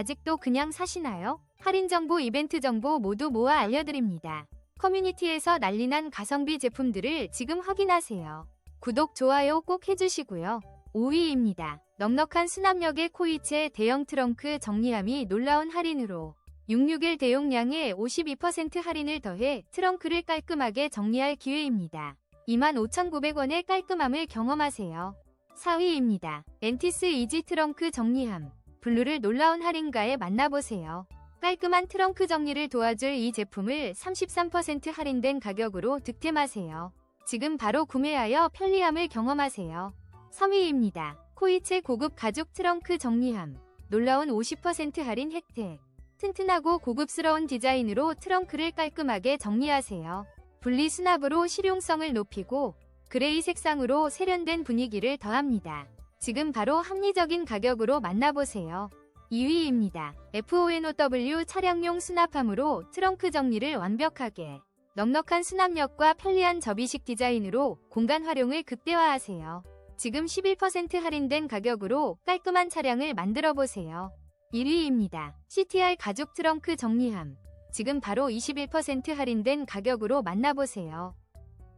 아직도 그냥 사시나요? 할인 정보, 이벤트 정보 모두 모아 알려드립니다. 커뮤니티에서 난리난 가성비 제품들을 지금 확인하세요. 구독, 좋아요 꼭 해주시고요. 5위입니다. 넉넉한 수납력의 코이체 대형 트렁크 정리함이 놀라운 할인으로 661 대용량에 52% 할인을 더해 트렁크를 깔끔하게 정리할 기회입니다. 25,900원의 깔끔함을 경험하세요. 4위입니다. 엔티스 이지 트렁크 정리함. 블루를 놀라운 할인가에 만나보세요. 깔끔한 트렁크 정리를 도와줄 이 제품을 33% 할인된 가격으로 득템하세요. 지금 바로 구매하여 편리함을 경험하세요. 3위입니다. 코이체 고급 가죽 트렁크 정리함. 놀라운 50% 할인 혜택. 튼튼하고 고급스러운 디자인으로 트렁크를 깔끔하게 정리하세요. 분리 수납으로 실용성을 높이고 그레이 색상으로 세련된 분위기를 더합니다. 지금 바로 합리적인 가격으로 만나보세요. 2위입니다. FONOW 차량용 수납함으로 트렁크 정리를 완벽하게 넉넉한 수납력과 편리한 접이식 디자인으로 공간 활용을 극대화하세요. 지금 11% 할인된 가격으로 깔끔한 차량을 만들어 보세요. 1위입니다. CTR 가죽 트렁크 정리함. 지금 바로 21% 할인된 가격으로 만나보세요.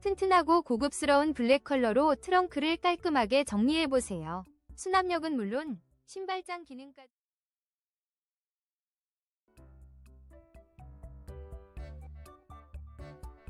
튼튼하고 고급스러운 블랙 컬러로 트렁크를 깔끔하게 정리해보세요. 수납력은 물론 신발장 기능까지